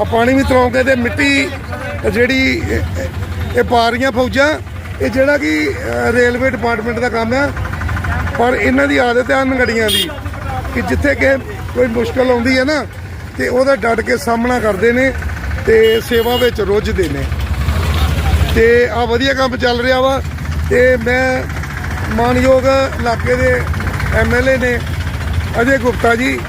ਆ ਪਾਣੀ ਵੀ ਤਰੋਂਗੇ ਤੇ ਮਿੱਟੀ ਜਿਹੜੀ ਇਹ- ਪਾ ਰਹੀਆਂ ਫੌਜਾਂ, ਇਹ ਜਿਹੜਾ ਕਿ ਰੇਲਵੇ ਡਿਪਾਰਟਮੈਂਟ ਦਾ ਕੰਮ ਆ, ਪਰ ਇਹਨਾਂ ਦੀ ਆਦਤ ਹੈ ਨਗੜੀਆਂ ਦੀ, ਕਿ ਜਿੱਥੇ ਕਿ ਕੋਈ ਮੁਸ਼ਕਲ ਆਉਂਦੀ ਹੈ ਨਾ, ਤੇ ਉਹਦਾ ਡਟ ਕੇ ਸਾਹਮਣਾ ਕਰਦੇ ਨੇ ਤੇ ਸੇਵਾ ਵਿੱਚ ਰੁੱਝਦੇ ਨੇ। ਤੇ ਆ ਵਧੀਆ ਕੰਮ ਚੱਲ ਰਿਹਾ ਵਾ, ਤੇ ਮੈਂ ਮਾਨਯੋਗ ਇਲਾਕੇ ਦੇ ਐਮਐਲਏ ਨੇ ਅਜੇ ਗੁਪਤਾ ਜੀ,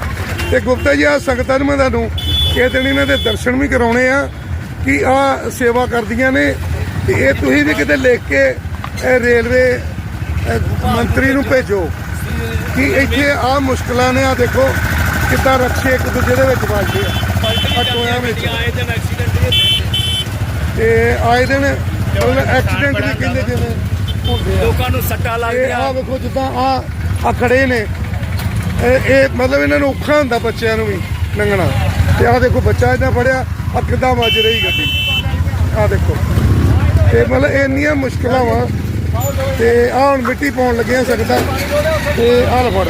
ਤੇ ਗੁਪਤਾ ਜੀ ਆ ਸੰਗਤਾਂ ਨੂੰ ਮੈਂ ਤੁਹਾਨੂੰ ਇਹ ਦਿਨ ਇਹਨਾਂ ਦੇ ਦਰਸ਼ਨ ਵੀ ਕਰਾਉਣੇ ਆ ਕਿ ਆ ਸੇਵਾ ਕਰਦੀਆਂ ਨੇ। ਤੇ ਇਹ ਤੁਸੀਂ ਵੀ ਕਿਤੇ ਲਿਖ ਕੇ ਇਹ ਰੇਲਵੇ ਮੰਤਰੀ ਨੂੰ ਭੇਜੋ ਕਿ ਇੱਥੇ ਆ ਮੁਸ਼ਕਲਾਂ ਨੇ ਆ ਦੇਖੋ ਕਿੱਦਾਂ ਰਕਸ਼ੇ ਇੱਕ ਦੂਜੇ ਦੇ ਵਿੱਚ ਵੱਜਦੇ ਆ। ਟੋਇਆਂ ਵਿੱਚ। ਆਏ ਦਿਨ ਐਕਸੀਡੈਂਟ ਤੇ ਆਏ ਦਿਨ ਐਕਸੀਡੈਂਟ ਵੀ ਕਹਿੰਦੇ ਜਿਵੇਂ ਲੋਕਾਂ ਨੂੰ ਸੱਟਾਂ ਲੱਗਦੀਆਂ। ਆ ਵੇਖੋ ਜਿੱਦਾਂ ਆ ਆ ਖੜੇ ਨੇ। ਇਹ ਮਤਲਬ ਇਹਨਾਂ ਨੂੰ ਔਖਾ ਹੁੰਦਾ ਬੱਚਿਆਂ ਨੂੰ ਵੀ ਲੰਘਣਾ। ਤੇ ਆ ਦੇਖੋ ਬੱਚਾ ਇਦਾਂ ਫੜਿਆ ਆ ਕਿੱਦਾਂ ਵੱਜ ਰਹੀ ਗੱਡੀ? ਆ ਦੇਖੋ। ਤੇ ਮਤਲਬ ਇੰਨੀਆਂ ਮੁਸ਼ਕਲਾਂ ਵਾ। ਤੇ ਆ ਹੁਣ ਮਿੱਟੀ ਪਾਉਣ ਲੱਗੇ ਆ ਸਕਦਾ। ਤੇ ਆ ਲੈ ਫੜ।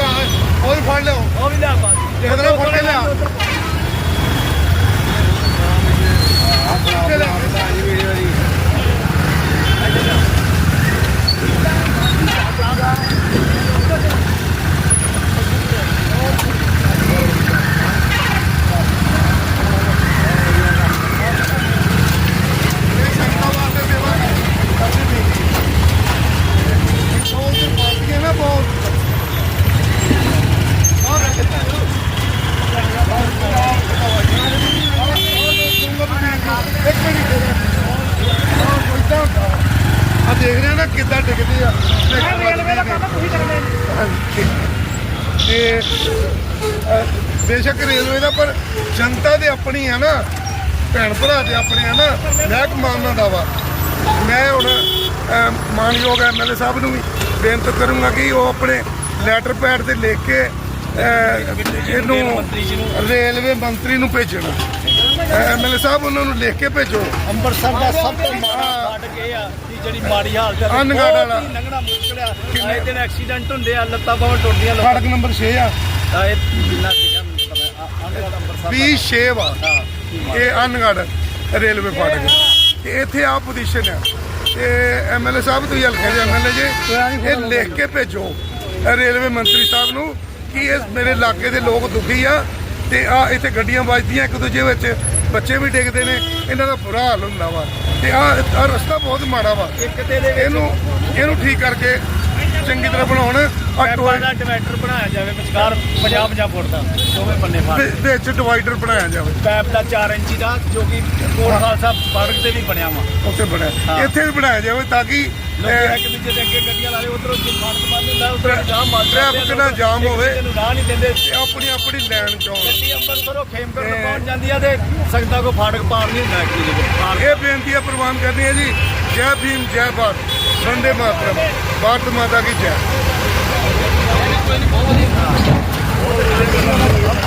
ਆ ਉਹ ਵੀ ਫੜ ਲਿਓ ਉਹ ਵੀ ਲਿਆ ਪਾ ਕਿਹਦੇ ਫੜ ਕੇ ਲਿਆ ਨਾ ਬਹੁਤ ਆ ਦੇਖ ਰਹੇ ਆ ਨਾ ਕਿੱਦਾਂ ਡਿੱਗਦੇ ਆ ਰੇਲਵੇ ਦਾ ਕੰਮ ਤੁਸੀਂ ਕਰਦੇ ਤੇ ਅ, ਬੇਸ਼ੱਕ ਰੇਲਵੇ ਦਾ ਪਰ ਜਨਤਾ ਦੇ ਆਪਣੀ ਆ ਨਾ ਭੈਣ ਭਰਾ ਦੇ ਆਪਣੇ ਆ ਨਾ ਮੈਂ ਕਮਾਨਾ ਦਾ ਵਾ ਮੈਂ ਹੁਣ ਅ, ਮਾਨਯੋਗ ਐਮਐਲਏ ਸਾਹਿਬ ਨੂੰ ਵੀ ਬੇਨਤੀ ਕਰੂੰਗਾ ਕਿ ਉਹ ਆਪਣੇ ਲੈਟਰ ਪੈਡ ਤੇ ਲਿਖ ਕੇ ਇਹਨੂੰ ਰੇਲਵੇ ਮੰਤਰੀ ਨੂੰ ਭੇਜਣ। ਐਮਐਲਏ ਸਾਹਿਬ ਉਹਨਾਂ ਨੂੰ ਲਿਖ ਕੇ ਭੇਜੋ। ਅੰਮ੍ਰਿਤਸਰ ਦਾ ਸਭ ਤੋਂ ਮਾੜਾ ਫਾਟਕ ਇਹ ਆ। ਕਿ ਜਿਹੜੀ ਮਾੜੀ ਹਾਲਤ ਹੈ ਵਾਲਾ। ਹੀ ਲੰਘਣਾ ਮੁਸ਼ਕਲ ਆ। ਆਏ ਦਿਨ ਐਕਸੀਡੈਂਟ ਹੁੰਦੇ ਆ ਲੱਤਾਂ ਬਾਹਾਂ ਟੁੱਟਦੀਆਂ ਫਾਟਕ ਨੰਬਰ 6 ਆ। ਦਾ ਇਹ ਜਿੰਨਾ ਲਿਖਿਆ ਮੈਨੂੰ ਪਤਾ ਅਨਗੜ ਅੰਮ੍ਰਿਤਸਰ ਵੀ। 6 ਵਾ ਇਹ ਅਨਗੜ ਰੇਲਵੇ ਫਾਟਕ ਤੇ ਇੱਥੇ ਆ ਪੋਜੀਸ਼ਨ ਆ। ਤੇ ਐਮਐਲਏ ਸਾਹਿਬ ਤੁਸੀਂ ਹਲਕੇ ਦੇ ਐਮਐਲਏ ਜੇ ਇਹ ਲਿਖ ਕੇ ਭੇਜੋ ਰੇਲਵੇ ਮੰਤਰੀ ਸਾਹਿਬ ਨੂੰ ਕਿ ਇਹ ਮੇਰੇ ਇਲਾਕੇ ਦੇ ਲੋਕ ਦੁਖੀ ਆ ਤੇ ਆ ਇੱਥੇ ਗੱਡੀਆਂ ਵੱਜਦੀਆਂ ਇੱਕ ਦੂਜੇ ਵਿੱਚ। ਬੱਚੇ ਵੀ ਡਿੱਗਦੇ ਨੇ ਇਹਨਾਂ ਦਾ ਬੁਰਾ ਹਾਲ ਹੁੰਦਾ ਵਾ। ਤੇ ਆ ਆ ਰਸਤਾ ਬਹੁਤ ਮਾੜਾ ਵਾ। ਇੱਕ ਤੇ ਦੇ ਵਿੱਚ ਇਹਨੂੰ ਇਹਨੂੰ ਠੀਕ ਕਰਕੇ ਚੰਗੀ ਤਰ੍ਹਾਂ ਬਣਾਉਣ ਆ ਟੋਏ ਦਾ ਡਿਵਾਈਡਰ ਬਣਾਇਆ ਜਾਵੇ ਵਿਚਕਾਰ 50 50 ਫੁੱਟ ਦਾ ਦੋਵੇਂ ਬੰਨੇ ਫਾੜ। ਦੇ ਵਿੱਚ ਡਿਵਾਈਡਰ ਬਣਾਇਆ ਜਾਵੇ। ਪੈਪ ਦਾ 4 ਇੰਚੀ ਦਾ ਜੋ ਕਿ ਕੋਟ ਖਾਲਸਾ ਸੜਕ ਤੇ ਵੀ ਬਣਿਆ ਵਾ। ਉੱਥੇ ਬਣਿਆ। ਇੱਥੇ ਵੀ ਬਣਾਇਆ ਜਾਵੇ ਤਾਂ ਕਿ ਲੋਕੀ ਇੱਕ ਦੂਜੇ ਦੇ ਅੱਗੇ ਗੱਡੀਆਂ ਲਾ ਰਹੇ ਉਧਰੋਂ ਫਾਟਕ ਬੰਦ ਹੁੰਦਾ ਉਧਰੋਂ ਜਾਮ ਬੰਦ ਟ੍ਰੈਫਿਕ ਨਾਲ ਜਾਮ ਹੋਵੇ। ਨੂੰ ਰਾਹ ਨਹੀਂ ਦਿੰਦੇ। ਆਪਣੀ ਆਪਣੀ ਲੈਣ ਚੋਂ ਗੱਡੀ ਅੰਮ੍ਰਿਤਸਰੋਂ ਨੂੰ ਤੇ- ਪਹੁੰਚ ਜਾਂਦੀ ਆ ਤੇ ਸੰਗਤਾਂ ਕੋ ਫਾਟਕ ਪਾਰ ਨਹੀਂ ਹੁੰਦਾ ਇੱਕ ਦੂਜੇ ਇਹ ਬੇਨਤੀ ਹੈ ਪ੍ਰਵਾਨ ਕਰਨੀ ਹੈ ਜੀ। ਜੈ ਭੀਮ ਜੈ ਭਾਰਤ। ਵੰਦੇ ਮਾਤਰਮ। ਭਾਰਤ ਮਾਤਾ ਕੀ ਜੈ।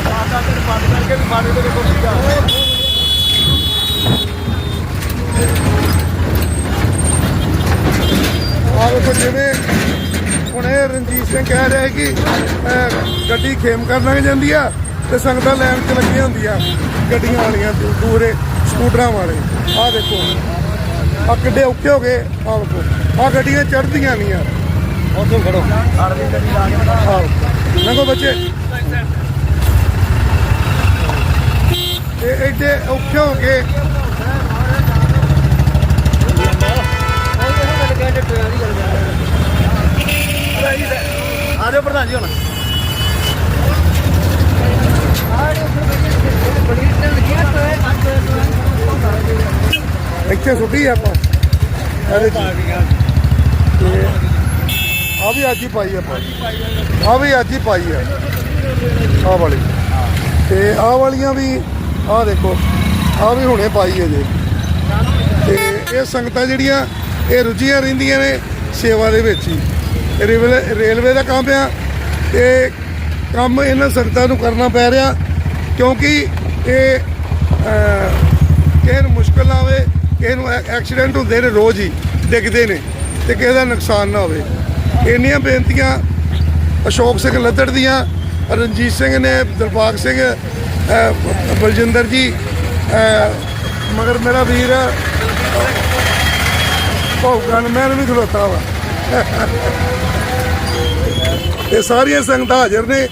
ਮਾਤਾ ਦੇ ਪਾਰ ਕਰਕੇ ਵੀ ਫਾਟਕ ਦੇ ਕੋਲ ਨਹੀਂ ਜਾ ਵੇਖੋ ਜਿਵੇਂ ਹੁਣ ਇਹ ਰਣਜੀਤ ਸਿੰਘ ਕਹਿ ਰਿਹਾ ਕਿ ਗੱਡੀ ਖੇਮ ਕਰ ਲੰਘ ਜਾਂਦੀ ਆ ਤੇ ਸੰਗਤਾਂ ਲੈਣ 'ਚ ਲੱਗੀਆਂ ਹੁੰਦੀਆਂ ਗੱਡੀਆਂ ਵਾਲੀਆਂ ਦੂਰੇ ਸਕੂਟਰਾਂ ਵਾਲੇ। ਆ ਦੇਖੋ। ਆ ਕਿੱਡੇ ਔਖੇ ਹੋ ਗਏ। ਆ ਵੇਖੋ ਆ ਗੱਡੀਆਂ ਚੜ੍ਹਦੀਆਂ ਨਹੀਂ ਆ। ਉੱਥੇ ਖੜੋ। ਆਓ ਲੰਘੋ ਬੱਚੇ। ਇਹ ਐਡੇ ਔਖੇ ਹੋ ਕੇ ਆ ਜਾਓ ਪ੍ਰਧਾਨ ਜੀ ਹੁਣ। ਇੱਥੇ ਸੁੱਟੀ ਆ ਆਪਾਂ। ਇਹਦੇ ਚ। ਤੇ ਆ ਵੀ ਅੱਜ ਹੀ ਪਾਈ ਆਪਾਂ। ਆ ਵੀ ਅੱਜ ਹੀ ਪਾਈ ਆ। ਆ ਵਾਲੀ। ਤੇ ਆ ਵਾਲੀਆਂ ਵੀ ਆ ਦੇਖੋ ਆ ਵੀ ਹੁਣੇ ਪਾਈ ਹੈ ਜੇ। ਤੇ ਇਹ ਸੰਗਤਾਂ ਜਿਹੜੀਆਂ, ਇਹ ਰੁੱਝੀਆਂ ਰਹਿੰਦੀਆਂ ਨੇ ਸੇਵਾ ਦੇ ਵਿੱਚ ਹੀ। ਰੇਲਵੇ ਰੇਲਵੇ ਦਾ ਕੰਮ ਆ ਤੇ ਕੰਮ ਇਹਨਾਂ ਸੰਗਤਾਂ ਨੂੰ ਕਰਨਾ ਪੈ ਰਿਹਾ ਕਿਉਂਕਿ ਇਹ ਕਿਸੇ ਨੂੰ ਮੁਸ਼ਕਲ ਨਾ ਆਵੇ, ਕਿਸੇ ਨੂੰ ਐ- ਐਕਸੀਡੈਂਟ ਹੁੰਦੇ ਨੇ ਰੋਜ਼ ਹੀ, ਡਿੱਗਦੇ ਨੇ ਤੇ ਕਿਸੇ ਦਾ ਨੁਕਸਾਨ ਨਾ ਹੋਵੇ। ਇੰਨੀਆਂ ਬੇਨਤੀਆਂ ਅਸ਼ੋਕ ਸਿੰਘ ਲੱਦੜ ਦੀਆਂ, ਰਣਜੀਤ ਸਿੰਘ ਨੇ, ਦਿਲਬਾਗ ਸਿੰਘ ਬਲਜਿੰਦਰ ਜੀ ਮਗਰ ਮੇਰਾ ਵੀਰ ਭੌਗਨ ਮੈਂ ਵੀ ਖਲੋਤਾ ਵਾ। ਇਹ ਸਾਰੀਆਂ ਸੰਗਤਾਂ ਹਾਜ਼ਰ ਨੇ।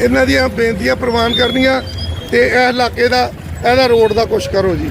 ਇਹਨਾਂ ਦੀਆਂ ਬੇਨਤੀਆਂ ਪ੍ਰਵਾਨ ਕਰਨੀਆਂ ਤੇ ਇਹ ਇਲਾਕੇ ਦਾ, ਇਹਦਾ ਰੋਡ ਦਾ ਕੁਛ ਕਰੋ ਜੀ।